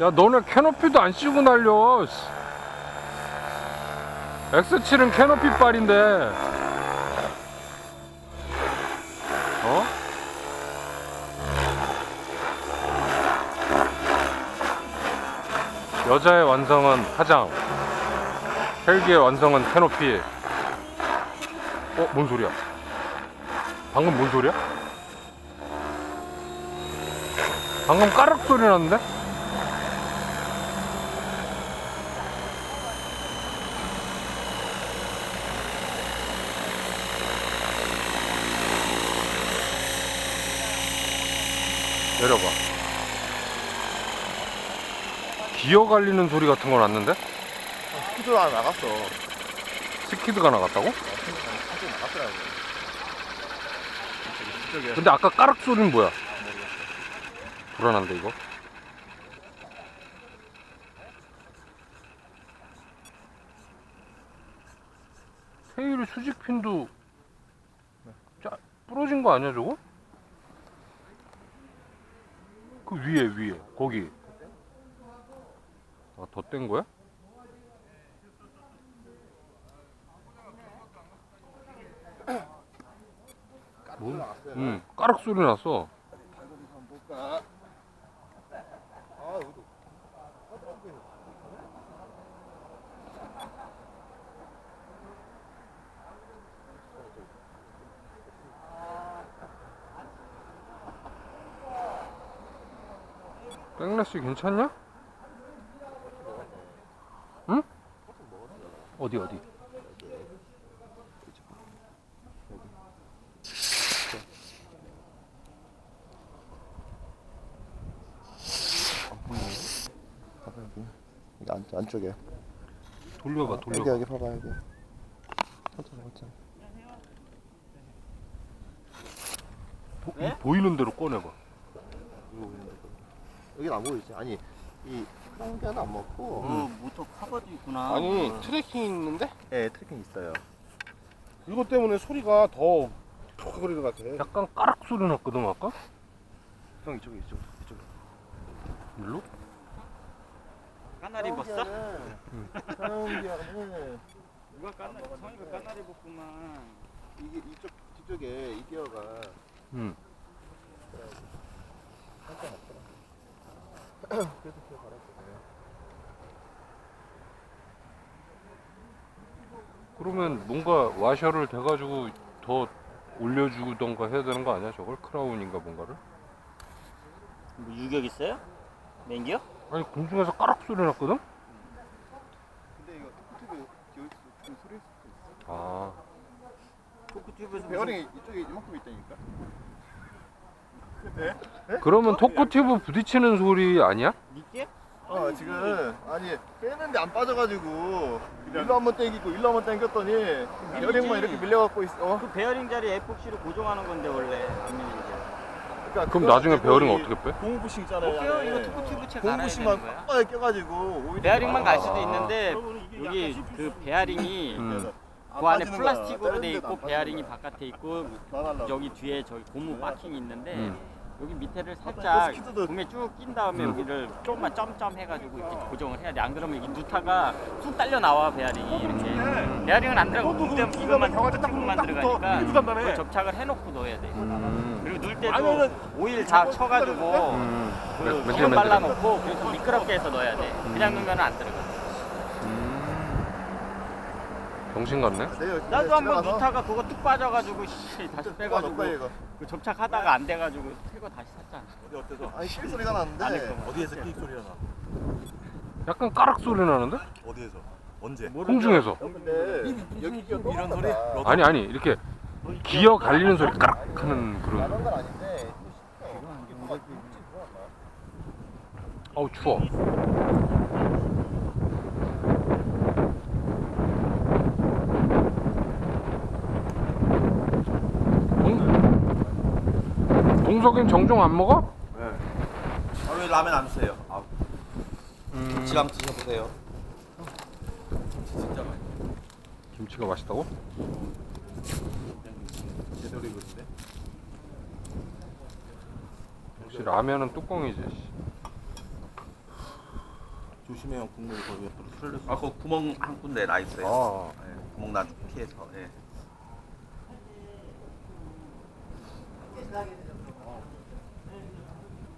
야 너네 캐노피도 안 씌우고 날려 씨. X7은 캐노피 빨인데 어? 여자의 완성은 화장 헬기의 완성은 캐노피 어? 뭔 소리야? 방금 뭔 소리야? 방금 까르륵 소리 났는데? 내려봐. 기어 갈리는 소리 같은 건 났는데? 스피드가 나갔어. 스키드가 나갔다고? 사진 나갔더라고. 이쪽에 근데 아까 까르륵 소리는 뭐야? 불안한데 이거? 테일 수직핀도 짜, 부러진 거 아니야 저거? 그 위에 위에 거기 아 더 뗀 거야? 뭐? 나갔어요. 응 까르륵 소리 났어 발고기 한번 볼까? 아 여기도. 백래시 괜찮냐? 응? 어디 어디? 봐봐 여기. 여기 안 안쪽에. 돌려봐 여기 돌려봐 여기 봐봐 여기. 천천히 천천히. 보, 보이는 대로 꺼내봐 여긴 안 보이지? 아니 이 크랑게는 안 먹고. 어, 모터 카버도 있구나. 아니 어. 트래킹 있는데 예 트래킹 있어요. 이것 때문에 소리가 더 톡거리는 것 같아. 약간 까락 소리 났거든 아까? 형 이쪽에 이쪽 이쪽. 일로? 까나리 벗어? 크랑게는 누가 까나리, 성이가 까나리 벗구만. 이게 이쪽 뒤쪽에 이 기어가 응 한참. 그래서 기어 갈았거든요. 그러면 뭔가 와셔를 대가지고 더 올려주던가 해야 되는 거 아니야 저걸? 크라운인가 뭔가를? 뭐 유격 있어요? 맹기요? 아니 공중에서 까락 소리 났거든? 근데 이거 기어 그 소리 있을 아 토크튜브에서 베어링이 이쪽에 이만큼 있다니까. 그러면 토크티브 부딪히는 소리 아니야? 밑에? 어 지금 아니 빼는데 안 빠져가지고 일로 한번 당기고 일로 한번 당겼더니 베어링만 이렇게 밀려갖고 있어. 그 베어링 자리 에폭시로 고정하는 건데 원래 안 밀리는 게. 그러니까 그럼 나중에 베어링 이 어떻게 빼? 고무부싱 있잖아요. 안에. 이거 토크튜브 채 갈아야 되는 고무부싱만 거야? 껴가지고 오히려 베어링만 갈 수도 아. 있는데 여기 그 베어링이 음. 그 안에 플라스틱으로 돼 있고 베어링이 바깥에 있고. 여기 뒤에 저기 고무 바킹이 있는데 음. 여기 밑에를 아, 살짝 스키드도- 공에 쭉 낀 다음에 음. 여기를 조금만 점점 해가지고 이렇게 고정을 해야 돼. 안 그러면 이 누타가 쑥 딸려 나와 베어링이 이렇게. 베어링은 안 들어가고 공 때문에 이것만 조금만 들어가니까 그걸 접착을 해놓고 넣어야 돼. 음. 그리고 넣을 때도 오일 다 쳐가지고 음. 그 맨- 기름 맨들맨들. 발라놓고 그래서 미끄럽게 해서 넣어야 돼. 그냥 넣으면 안 들어가. 정신 같네? 나도 한번 누타가 그거 뚝 빠져가지고 씨, 다시 빼가지고 이거. 그 접착하다가 안 돼가지고 새거 다시 샀잖아. 어디 어때서? 아니 실 소리가 안 나는데 했구만. 어디에서 끽 소리가 나? 약간 까락 소리 나는데? 어디에서? 언제? 공중에서 근데 여기 기어 이런 소리? 아니 아니 이렇게 기어 갈리는 소리 까락 하는 그런 나간 건 아닌데 어우 추워 동, 동석인 정종 안 먹어? 하루에 라면 안 드세요. 아, 음, 김치랑 드셔보세요. 김치가 맛있다고? 제대로 익었는데? 역시 라면은 뚜껑이지 씨. 조심해요. 국물 거기 옆으로 흘러. 아, 그 구멍 한 군데 나 있어요. 아 네, 구멍 나 피해서. 예.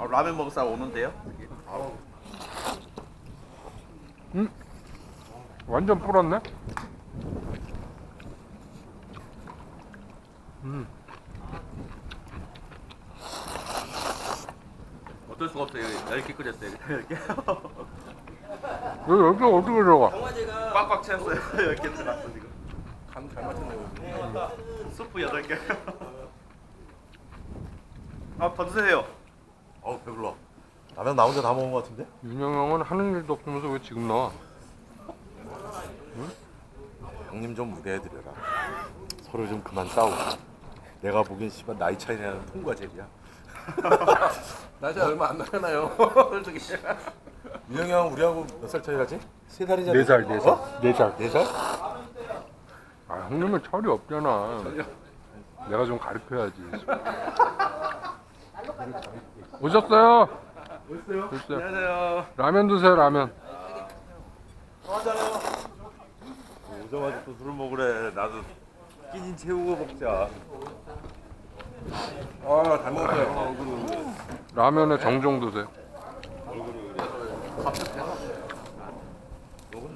아, 라면 먹을 사람 오는데요? 완전 불었네. 음 어쩔 수가 없어요. 이렇게 끓였어요. 이렇게. 여기 여기 어떻게 들어가? 꽉꽉 채웠어요. 이렇게 들어갔어 지금. 간잘 맞췄네요. 스프 8개. 아, 더 드세요. 어우, 배불러. 라면 나 혼자 다 먹은 것 같은데? 윤영 형은 하는 일도 없으면서 왜 지금 나와? 형님 좀 무대해드려라. 서로 좀 그만 싸우고. 내가 보기엔 씨발 나이 차이 나는 통과제리야. 나이 얼마 안 나잖아요. 솔직히. 민영이 형 우리하고 몇 살 차이라지? 세 살이잖아. 네 살, 네 살, 어? 네 살. 네 살? 아 형님은 철이 없잖아. 내가 좀 가르쳐야지. 오셨어요? 오셨어요? 오셨어요? 안녕하세요. 라면 드세요 라면. 오자마자 또 술을 먹으래. 나도 끼니 채우고 먹자. 아, 잘 먹었어요. 라면에 정종 드세요. 너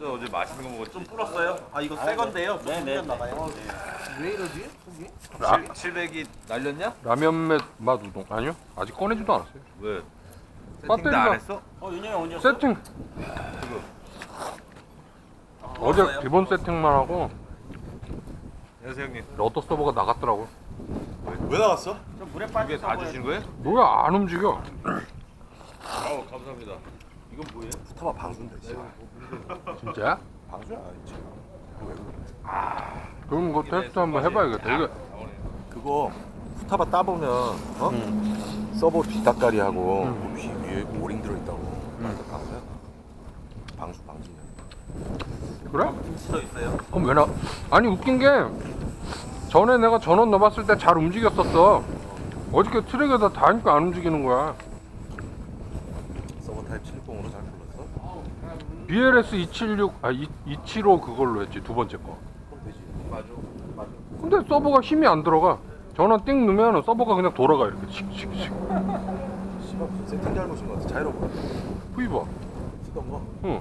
혼자 어제 맛있는 거 먹었지? 좀 불었어요? 아, 이거 새 건데요. 네네. 나가요. 라, 700이 날렸냐? 라면 맛, 맛 우동 아니요? 아직 꺼내지도 않았어요. 왜? 배터리가 했어? 어 윤영이 언제 왔어? 세팅. 어제 기본 세팅만 하고 안녕하세요 형님. 러더 서버가 나갔더라고. 왜 나갔어? 좀 물에 빠져 다 주신 거예요? 뭐야 안 움직여? 아우 감사합니다. 이건 뭐예요? 방수인데 씨발. 진짜? 방수야 있지. 그럼 그거 테스트 한번 해봐야겠다. 이거 그거 푸타바 따보면 어? 서버 뒷다까리하고 그 위, 위에 오링 들어있다고. 그 방수야. 방수 방지냐. 그래? 김치도 있어요. 그럼 왜 나? 아니 웃긴 게 전에 내가 전원 넣어봤을 때 잘 움직였었어. 어저께 트랙에다 다 하니까 안 움직이는 거야. 서버 타입 70으로 잘? BLS 276, 아 2, 275 그걸로 했지 두 번째 거. 그럼 되지. 맞아. 맞아. 근데 서버가 힘이 안 들어가. 전원 띵 넣으면 서버가 그냥 돌아가 이렇게 씩씩씩. 씨발 세팅 잘못인 것 같아. 자이로브 후이버. 쓰던 거. 응.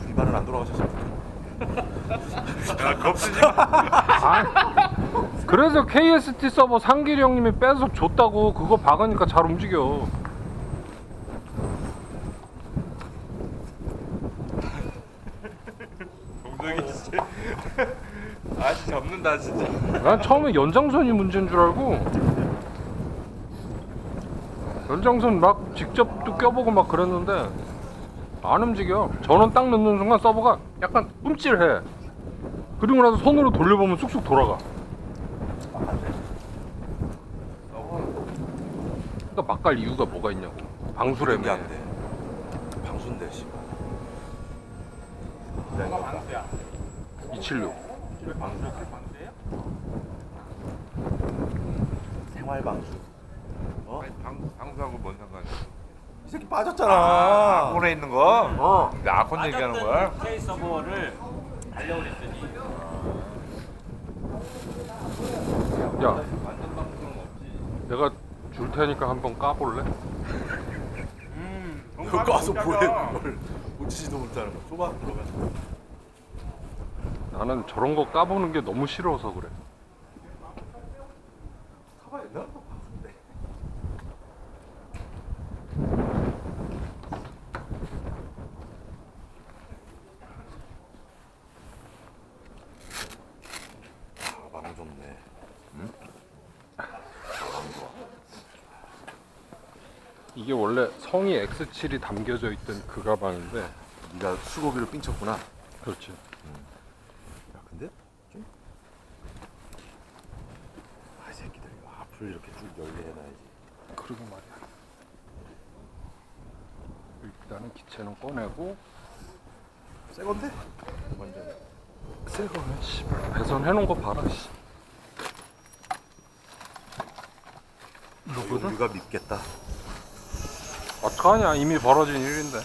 불반은 안 돌아가셨으면 좋겠네. 아, 그래서 KST 서버 상길이 형님이 빼서 줬다고 그거 박으니까 잘 움직여. 동동이 진짜. 아씨 접는다 진짜. 난 처음에 연장선이 문제인 줄 알고. 연장선 막 직접 또 껴보고 막 그랬는데 안 움직여. 전원 딱 넣는 순간 서버가 약간 움찔해. 그리고 나서 손으로 돌려보면 쑥쑥 돌아가. 그러니까 막갈 이유가 뭐가 있냐고. 방수래매 이게 안 돼. 방수인데 씨. 내가 276 생활 방수. 어? 방, 방수하고 뭔 상관이야? 이 새끼 빠졌잖아. 아콘에 있는 거? 어. 근데 아콘 얘기하는 거야? K 서버를 달려고 그랬더니 야 내가 줄 테니까 한번 까볼래? 음 그거 가서 뭐해 그걸. 보지도 못하는 거. 좁아 들어가. 나는 저런 거 까보는 게 너무 싫어서 그래 타봐 옛날 거 방수인데. 가방 좋네. 이게 원래 성이 X7이 담겨져 있던 그 가방인데 네가 수고비를 삥 쳤구나. 그렇지 야 근데 좀. 아 이 새끼들 이거 앞을 이렇게 쭉 열게 해놔야지. 그러고 말이야 일단은 기체는 꺼내고 새 건데? 완전. 새 거는 씨발 배선해 놓은 거 봐라 씨 이거 우리가 믿겠다. 어떡하냐 이미 벌어진 일인데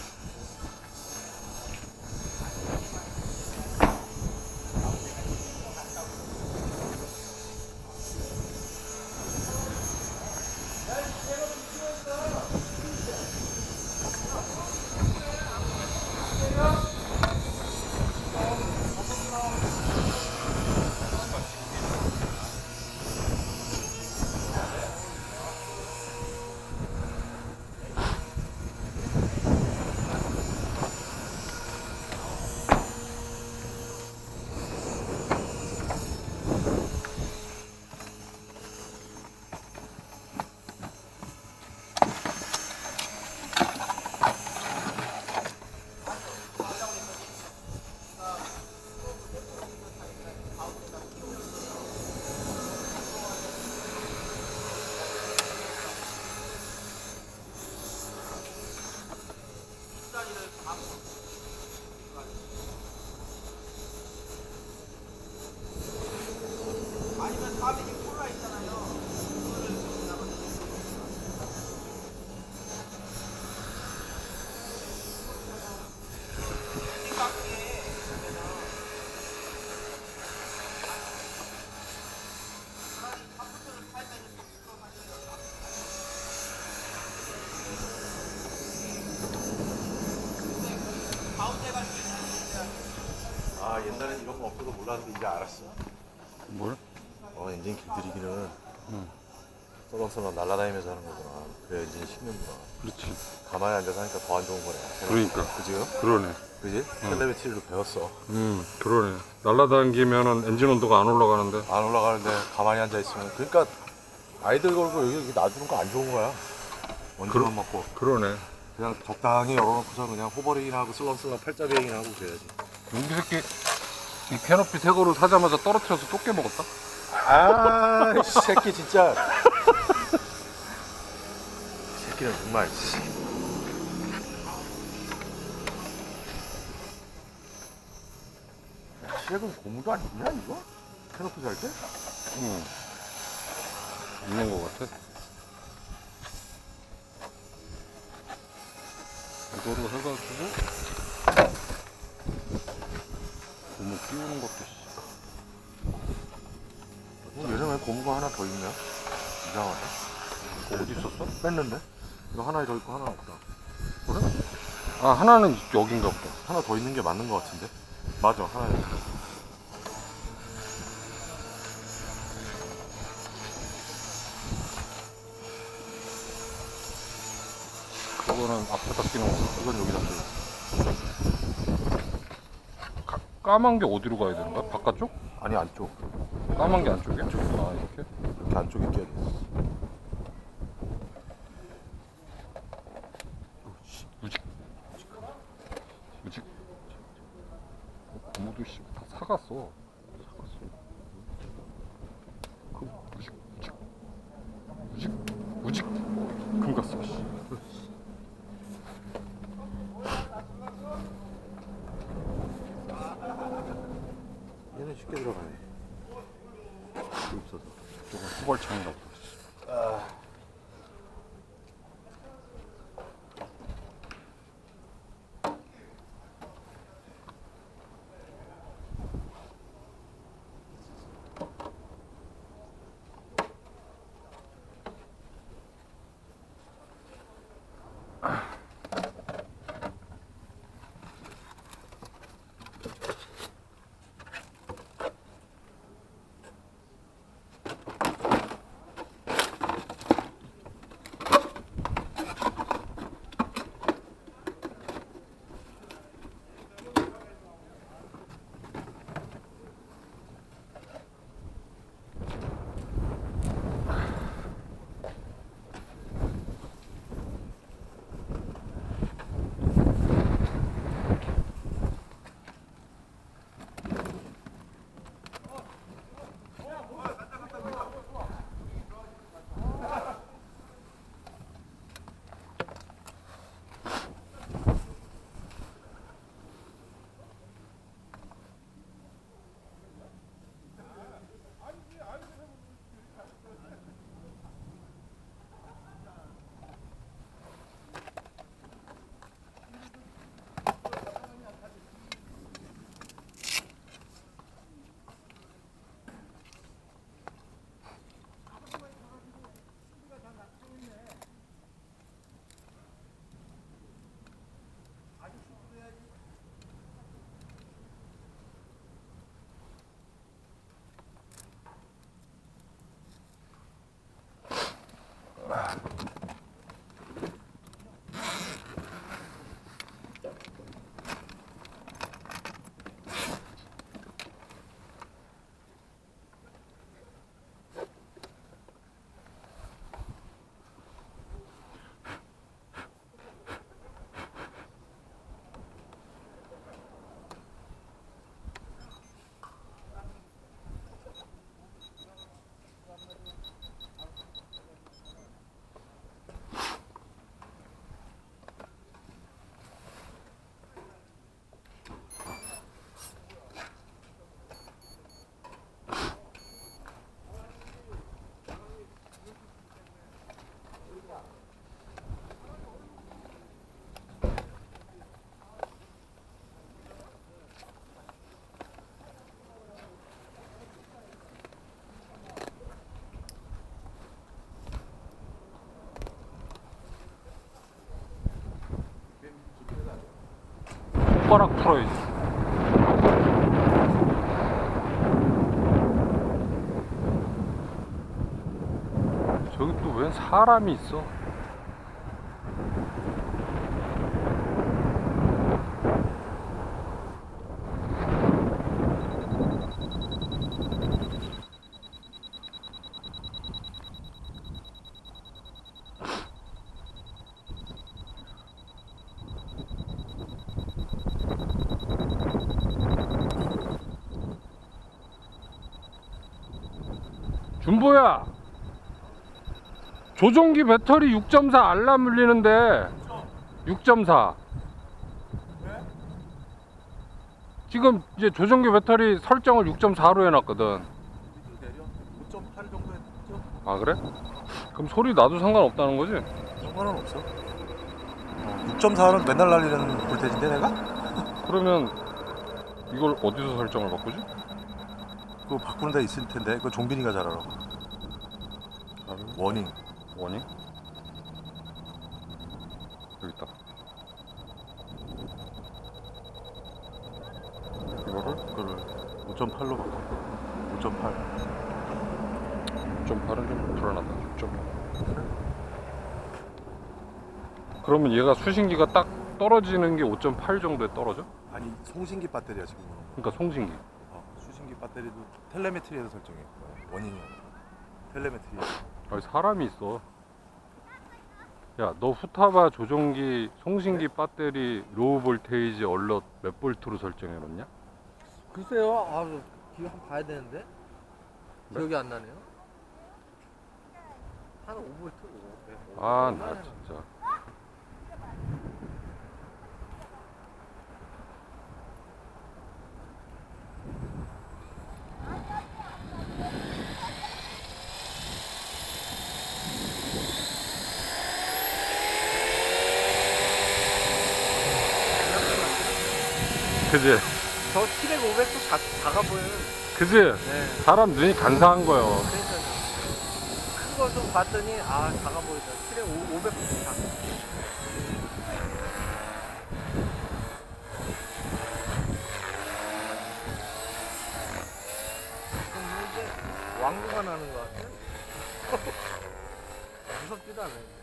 옛날엔 몰랐는데 이제 알았어. 뭘? 어 엔진 길들이기는 썰렁썰렁 날아다니면서 하는 거구나. 그래 엔진이 식는구나. 그렇지. 가만히 앉아서 하니까 더 안 좋은 거네. 그러니까. 그지요? 그러네. 그지? 텔레메트리로 배웠어. 음, 그러네. 날라다니면은 엔진 온도가 안 올라가는데. 안 올라가는데 가만히 앉아 있으면 그러니까 아이들 걸고 여기 이렇게 놔두는 거 안 좋은 거야. 먼지만 먹고 그러네. 그냥 적당히 열어놓고서 그냥 호버링 하고 슬렁슬렁 팔자 비행이나 하고 그래야지. 우리 새끼 이 캐노피 새 거를 사자마자 떨어뜨려서 또 깨먹었다? 아, 이 새끼 진짜. 이 새끼는 정말. 씨. 시래금 고무도 안 있냐 이거? 캐노피 살 때? 응. 있는 거 같아. 이거로 해가지고 고무 끼우는 것도 씨. 어, 예전에 고무가 하나 더 있냐? 이상하네. 그거 어디 있었어? 뺐는데? 이거 하나 더 있고 하나 없다. 아 하나는 여긴가 보다. 하나 더 있는 게 맞는 것 같은데? 맞아, 하나 있어. 그거는 앞에다 끼는 거. 이건 여기다 껴. 가, 까만 게 어디로 가야 되는 거야? 바깥쪽? 아니, 안쪽. 까만 게 안쪽이야? 아 이렇게? 돼. 무직 무직 어, 고무도 씨 다 사갔어 사갔어 손가락 풀어 있어. 저기 또 웬 사람이 있어. 준보야 조종기 배터리 6.4 알람 울리는데 6.4 지금 이제 조종기 배터리 설정을 6.4로 해놨거든 5.8 정도 했죠? 아 그래? 그럼 소리 나도 상관없다는 거지? 상관은 없어. 어, 6.4는 맨날 날리는 볼테지인데 내가? 그러면 이걸 어디서 설정을 바꾸지? 그거 바꾸는 데 있을 텐데 그거 종빈이가 잘 알아. 워닝. 원이? 여기 있다 이거를 그거를 5.8로 바꿔. 5.8. 6.8은 좀 불안하다 6.8 그러면 얘가 수신기가 딱 떨어지는 게 5.8 정도에 떨어져? 아니 송신기 배터리야 지금. 그러니까 송신기 어, 수신기 배터리도 텔레메트리에서 설정해. 어, 원인이야. 텔레메트리. 여기 사람이 있어 야 너 후타바 조종기 송신기 배터리 로우 볼테이지 얼럿 몇 볼트로 설정해 놓냐? 글쎄요. 아, 기억 한번 봐야 되는데. 기억이 안 나네요. 한 5볼트. 아나 진짜 그지? 저 700, 500도 작, 작아 보여요. 그지? 네. 사람 눈이 간사한 거요 그러니까요. 큰거 좀 봤더니, 아, 작아 보이다. 700, 500도 작아. 그럼 뭐 이제 왕구가 나는 것 같아. 무섭지도 않아요.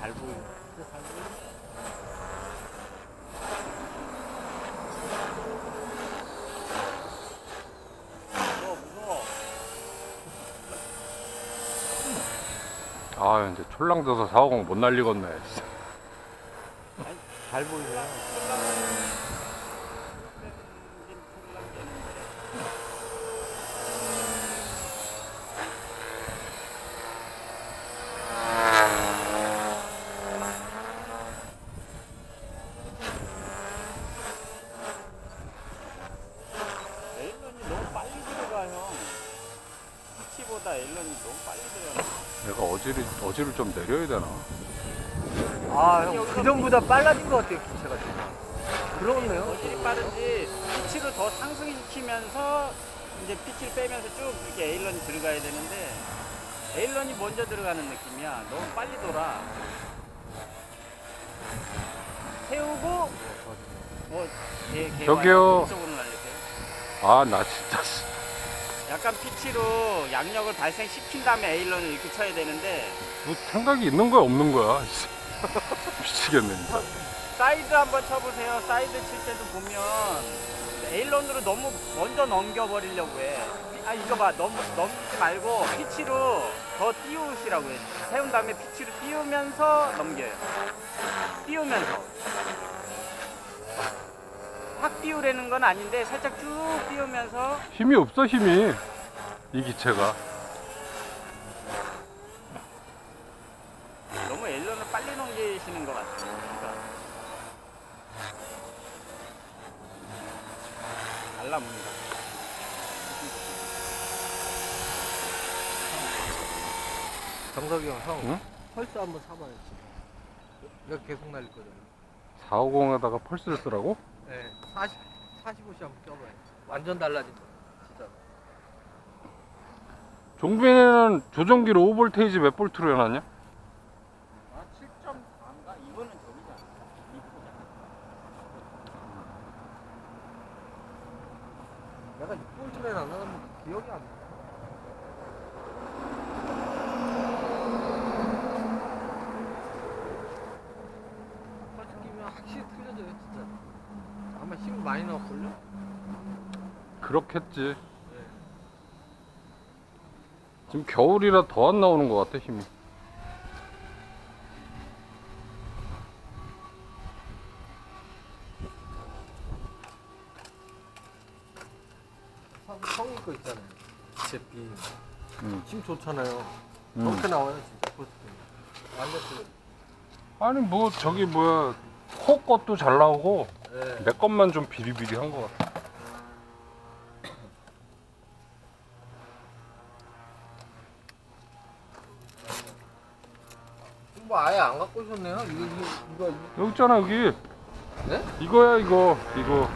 잘 보이네. 무서워 무서워. 아 이제 촐랑져서 450못 날리겠네. 잘 보이네요. 에일런이 너무 빨리 들어가 형. 피치보다 에일런이 너무 빨리 들어가. 내가 어지를 어지를 좀 내려야 되나? 아, 형, 그전보다 빨라진 것 같아요, 기체가 지금. 그렇네요. 어질이 빠르지 피치를 더 상승시키면서 이제 피치를 빼면서 쭉 이렇게 에일런이 들어가야 되는데 에일런이 먼저 들어가는 느낌이야. 너무 빨리 돌아. 세우고 뭐 개, 개 저기요. 이쪽으로 날리세요. 아나 진짜 씨. 약간 피치로 양력을 발생시킨 다음에 에일런을 이렇게 쳐야 되는데 뭐 생각이 있는 거야 없는 거야? 씨. 미치겠네 진짜. 사이드 한번 쳐보세요. 사이드 칠 때도 보면 에일런으로 너무 먼저 넘겨버리려고 해. 아 이거 봐, 너무 넘지 말고 피치로 더 띄우시라고 해. 세운 다음에 피치로 띄우면서 넘겨요. 띄우 띄우면서 확 띄우려는 건 아닌데 살짝 쭉 띄우면서 힘이 없어 힘이 이 기체가 너무 엘런을 빨리 넘기시는 것 같아요. 그러니까 알라문다. 정석이 형, 형. 응? 펄스 한번 사봐요. 진짜. 내가 계속 날릴 거잖아. 450에다가 펄스를 쓰라고? 네. 40, 45시 한번 껴봐요. 완전 달라진다. 종빈이는 조정기로 5볼테이지 몇 볼트로 해놨냐? 아, 7.4인가? 이거는 저기잖아. 내가 6볼트에 나가면 기억이 안 나. 끼면 확실히 틀려져요, 진짜. 아마 힘 많이 넣었걸요? 그렇겠지 지금 겨울이라 더 안 나오는 것 같아 힘이 성- 성인 거 있잖아요. 제비. 음. 힘 좋잖아요. 음. 그렇게 나와요, 진짜. 완전. 아니 뭐 저기 뭐야 코 것도 잘 나오고 네. 내 것만 좀 비리비리한 것 같아 뭐 아예 안 갖고 오셨네요. 이거 이거 이거 여기 있잖아 여기 네? 이거야 이거 이거